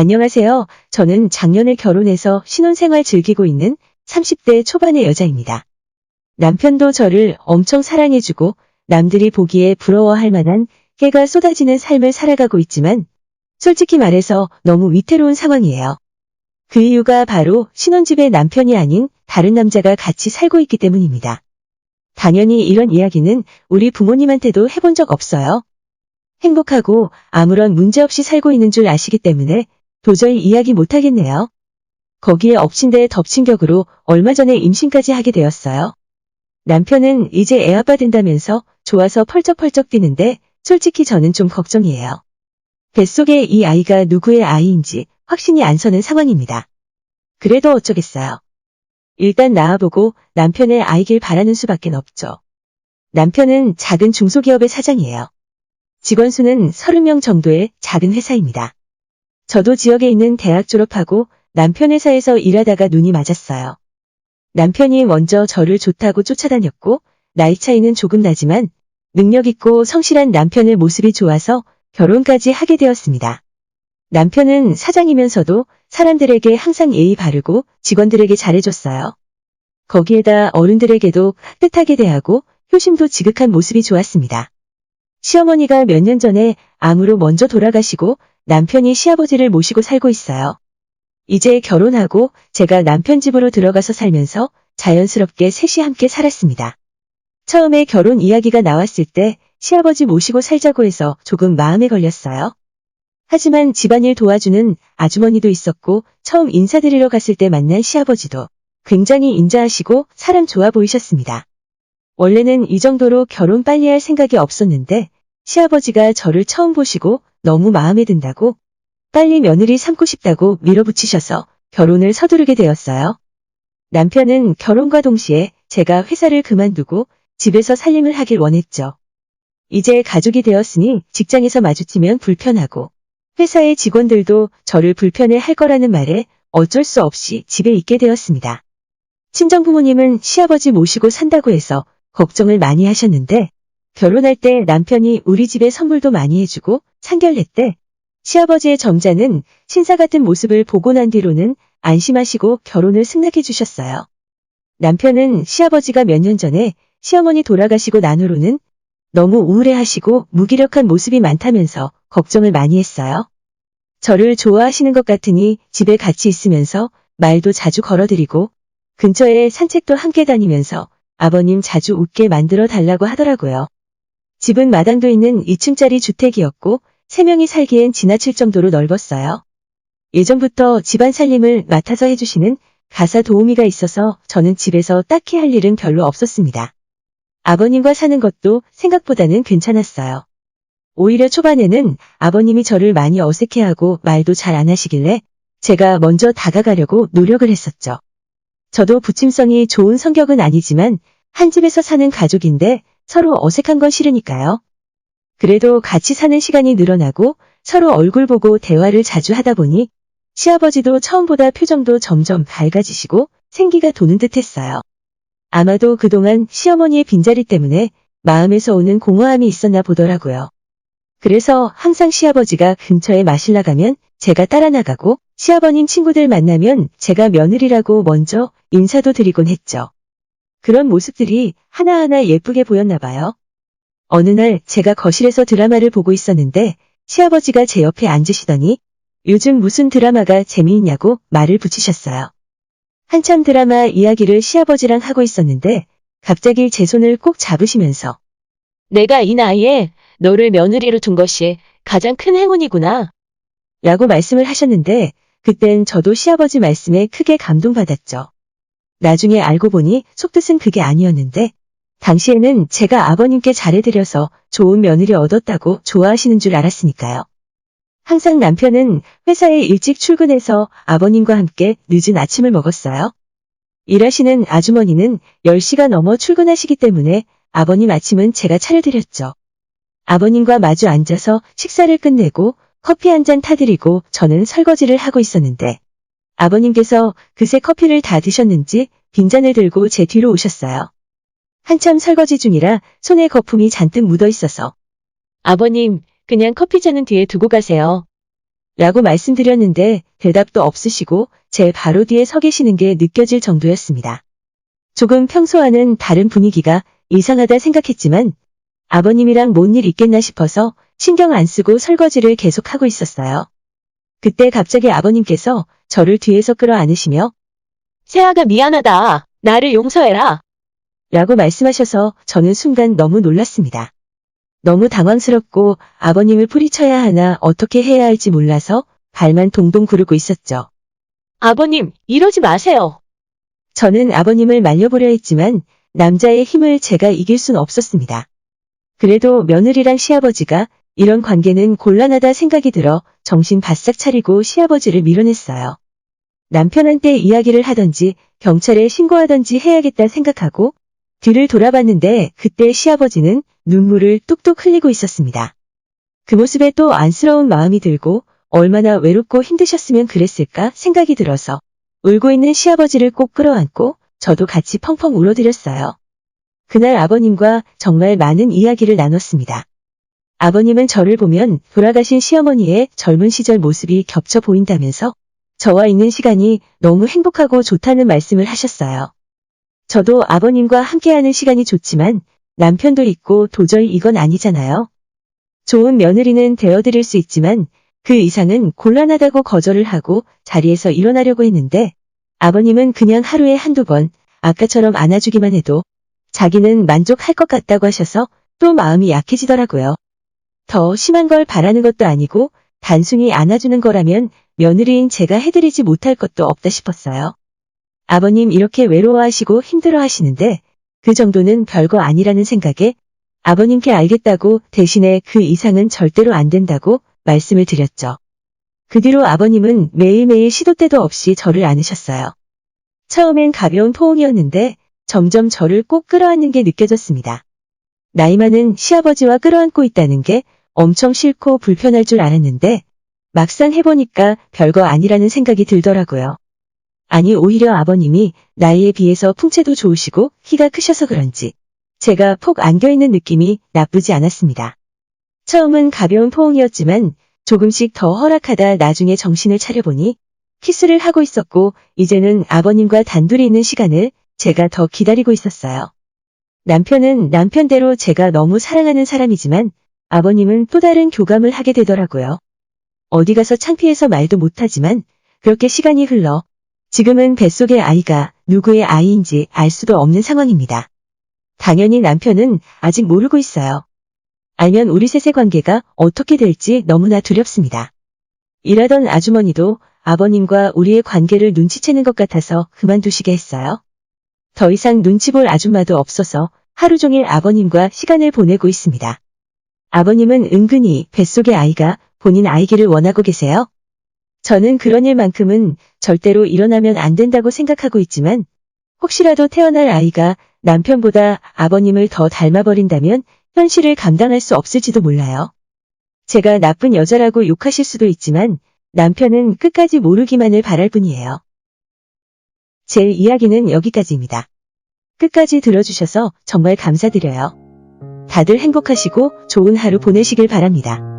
안녕하세요. 저는 작년에 결혼해서 신혼생활 즐기고 있는 30대 초반의 여자입니다. 남편도 저를 엄청 사랑해주고 남들이 보기에 부러워할 만한 해가 쏟아지는 삶을 살아가고 있지만 솔직히 말해서 너무 위태로운 상황이에요. 그 이유가 바로 신혼집에 남편이 아닌 다른 남자가 같이 살고 있기 때문입니다. 당연히 이런 이야기는 우리 부모님한테도 해본 적 없어요. 행복하고 아무런 문제 없이 살고 있는 줄 아시기 때문에 도저히 이야기 못하겠네요. 거기에 엎친 데 덮친 격으로 얼마 전에 임신까지 하게 되었어요. 남편은 이제 애아빠 된다면서 좋아서 펄쩍펄쩍 뛰는데 솔직히 저는 좀 걱정이에요. 뱃속에 이 아이가 누구의 아이인지 확신이 안 서는 상황입니다. 그래도 어쩌겠어요. 일단 낳아보고 남편의 아이길 바라는 수밖에 없죠. 남편은 작은 중소기업의 사장이에요. 직원 수는 30명 정도의 작은 회사입니다. 저도 지역에 있는 대학 졸업하고 남편 회사에서 일하다가 눈이 맞았어요. 남편이 먼저 저를 좋다고 쫓아다녔고 나이 차이는 조금 나지만 능력 있고 성실한 남편의 모습이 좋아서 결혼까지 하게 되었습니다. 남편은 사장이면서도 사람들에게 항상 예의 바르고 직원들에게 잘해줬어요. 거기에다 어른들에게도 뜻하게 대하고 효심도 지극한 모습이 좋았습니다. 시어머니가 몇 년 전에 암으로 먼저 돌아가시고 남편이 시아버지를 모시고 살고 있어요. 이제 결혼하고 제가 남편 집으로 들어가서 살면서 자연스럽게 셋이 함께 살았습니다. 처음에 결혼 이야기가 나왔을 때 시아버지 모시고 살자고 해서 조금 마음에 걸렸어요. 하지만 집안일 도와주는 아주머니도 있었고 처음 인사드리러 갔을 때 만난 시아버지도 굉장히 인자하시고 사람 좋아 보이셨습니다. 원래는 이 정도로 결혼 빨리 할 생각이 없었는데 시아버지가 저를 처음 보시고 너무 마음에 든다고 빨리 며느리 삼고 싶다고 밀어붙이셔서 결혼을 서두르게 되었어요. 남편은 결혼과 동시에 제가 회사를 그만두고 집에서 살림을 하길 원했죠. 이제 가족이 되었으니 직장에서 마주치면 불편하고 회사의 직원들도 저를 불편해 할 거라는 말에 어쩔 수 없이 집에 있게 되었습니다. 친정부모님은 시아버지 모시고 산다고 해서 걱정을 많이 하셨는데 결혼할 때 남편이 우리 집에 선물도 많이 해주고 때 시아버지의 점자는 신사 같은 모습을 보고 난 뒤로는 안심하시고 결혼을 승낙해 주셨어요. 남편은 시아버지가 몇 년 전에 시어머니 돌아가시고 난 후로는 너무 우울해하시고 무기력한 모습이 많다면서 걱정을 많이 했어요. 저를 좋아하시는 것 같으니 집에 같이 있으면서 말도 자주 걸어드리고 근처에 산책도 함께 다니면서 아버님 자주 웃게 만들어 달라고 하더라고요. 집은 마당도 있는 2층짜리 주택이었고 3명이 살기엔 지나칠 정도로 넓었어요. 예전부터 집안 살림을 맡아서 해주시는 가사 도우미가 있어서 저는 집에서 딱히 할 일은 별로 없었습니다. 아버님과 사는 것도 생각보다는 괜찮았어요. 오히려 초반에는 아버님이 저를 많이 어색해하고 말도 잘 안 하시길래 제가 먼저 다가가려고 노력을 했었죠. 저도 부침성이 좋은 성격은 아니지만 한 집에서 사는 가족인데 서로 어색한 건 싫으니까요. 그래도 같이 사는 시간이 늘어나고 서로 얼굴 보고 대화를 자주 하다 보니 시아버지도 처음보다 표정도 점점 밝아지시고 생기가 도는 듯 했어요. 아마도 그동안 시어머니의 빈자리 때문에 마음에서 오는 공허함이 있었나 보더라고요. 그래서 항상 시아버지가 근처에 마실 나가면 제가 따라 나가고 시아버님 친구들 만나면 제가 며느리라고 먼저 인사도 드리곤 했죠. 그런 모습들이 하나하나 예쁘게 보였나 봐요. 어느 날 제가 거실에서 드라마를 보고 있었는데 시아버지가 제 옆에 앉으시더니 요즘 무슨 드라마가 재미있냐고 말을 붙이셨어요. 한참 드라마 이야기를 시아버지랑 하고 있었는데 갑자기 제 손을 꼭 잡으시면서 내가 이 나이에 너를 며느리로 둔 것이 가장 큰 행운이구나. 라고 말씀을 하셨는데 그땐 저도 시아버지 말씀에 크게 감동받았죠. 나중에 알고 보니 속뜻은 그게 아니었는데 당시에는 제가 아버님께 잘해드려서 좋은 며느리 얻었다고 좋아하시는 줄 알았으니까요. 항상 남편은 회사에 일찍 출근해서 아버님과 함께 늦은 아침을 먹었어요. 일하시는 아주머니는 10시가 넘어 출근하시기 때문에 아버님 아침은 제가 차려드렸죠. 아버님과 마주 앉아서 식사를 끝내고 커피 한 잔 타드리고 저는 설거지를 하고 있었는데 아버님께서 그새 커피를 다 드셨는지 빈잔을 들고 제 뒤로 오셨어요. 한참 설거지 중이라 손에 거품이 잔뜩 묻어 있어서 아버님, 그냥 커피잔은 뒤에 두고 가세요. 라고 말씀드렸는데 대답도 없으시고 제 바로 뒤에 서 계시는 게 느껴질 정도였습니다. 조금 평소와는 다른 분위기가 이상하다 생각했지만 아버님이랑 뭔 일 있겠나 싶어서 신경 안 쓰고 설거지를 계속하고 있었어요. 그때 갑자기 아버님께서 저를 뒤에서 끌어안으시며 세아가 미안하다. 나를 용서해라. 라고 말씀하셔서 저는 순간 너무 놀랐습니다. 너무 당황스럽고 아버님을 뿌리쳐야 하나 어떻게 해야 할지 몰라서 발만 동동 구르고 있었죠. 아버님, 이러지 마세요. 저는 아버님을 말려보려 했지만 남자의 힘을 제가 이길 순 없었습니다. 그래도 며느리랑 시아버지가 이런 관계는 곤란하다 생각이 들어 정신 바싹 차리고 시아버지를 밀어냈어요. 남편한테 이야기를 하던지 경찰에 신고하던지 해야겠다 생각하고 뒤를 돌아봤는데 그때 시아버지는 눈물을 뚝뚝 흘리고 있었습니다. 그 모습에 또 안쓰러운 마음이 들고 얼마나 외롭고 힘드셨으면 그랬을까 생각이 들어서 울고 있는 시아버지를 꼭 끌어안고 저도 같이 펑펑 울어드렸어요. 그날 아버님과 정말 많은 이야기를 나눴습니다. 아버님은 저를 보면 돌아가신 시어머니의 젊은 시절 모습이 겹쳐 보인다면서 저와 있는 시간이 너무 행복하고 좋다는 말씀을 하셨어요. 저도 아버님과 함께하는 시간이 좋지만 남편도 있고 도저히 이건 아니잖아요. 좋은 며느리는 되어드릴 수 있지만 그 이상은 곤란하다고 거절을 하고 자리에서 일어나려고 했는데 아버님은 그냥 하루에 한두 번 아까처럼 안아주기만 해도 자기는 만족할 것 같다고 하셔서 또 마음이 약해지더라고요. 더 심한 걸 바라는 것도 아니고 단순히 안아주는 거라면 며느리인 제가 해드리지 못할 것도 없다 싶었어요. 아버님 이렇게 외로워하시고 힘들어 하시는데 그 정도는 별거 아니라는 생각에 아버님께 알겠다고 대신에 그 이상은 절대로 안 된다고 말씀을 드렸죠. 그 뒤로 아버님은 매일매일 시도 때도 없이 저를 안으셨어요. 처음엔 가벼운 포옹이었는데 점점 저를 꼭 끌어안는 게 느껴졌습니다. 나이 많은 시아버지와 끌어안고 있다는 게 엄청 싫고 불편할 줄 알았는데 막상 해보니까 별거 아니라는 생각이 들더라고요. 아니 오히려 아버님이 나이에 비해서 풍채도 좋으시고 키가 크셔서 그런지 제가 폭 안겨있는 느낌이 나쁘지 않았습니다. 처음은 가벼운 포옹이었지만 조금씩 더 허락하다 나중에 정신을 차려보니 키스를 하고 있었고 이제는 아버님과 단둘이 있는 시간을 제가 더 기다리고 있었어요. 남편은 남편대로 제가 너무 사랑하는 사람이지만 아버님은 또 다른 교감을 하게 되더라고요. 어디 가서 창피해서 말도 못하지만 그렇게 시간이 흘러 지금은 뱃속의 아이가 누구의 아이인지 알 수도 없는 상황입니다. 당연히 남편은 아직 모르고 있어요. 알면 우리 셋의 관계가 어떻게 될지 너무나 두렵습니다. 일하던 아주머니도 아버님과 우리의 관계를 눈치채는 것 같아서 그만두시게 했어요. 더 이상 눈치 볼 아줌마도 없어서 하루 종일 아버님과 시간을 보내고 있습니다. 아버님은 은근히 뱃속의 아이가 본인 아이기를 원하고 계세요. 저는 그런 일만큼은 절대로 일어나면 안 된다고 생각하고 있지만 혹시라도 태어날 아이가 남편보다 아버님을 더 닮아버린다면 현실을 감당할 수 없을지도 몰라요. 제가 나쁜 여자라고 욕하실 수도 있지만 남편은 끝까지 모르기만을 바랄 뿐이에요. 제 이야기는 여기까지입니다. 끝까지 들어주셔서 정말 감사드려요. 다들 행복하시고 좋은 하루 보내시길 바랍니다.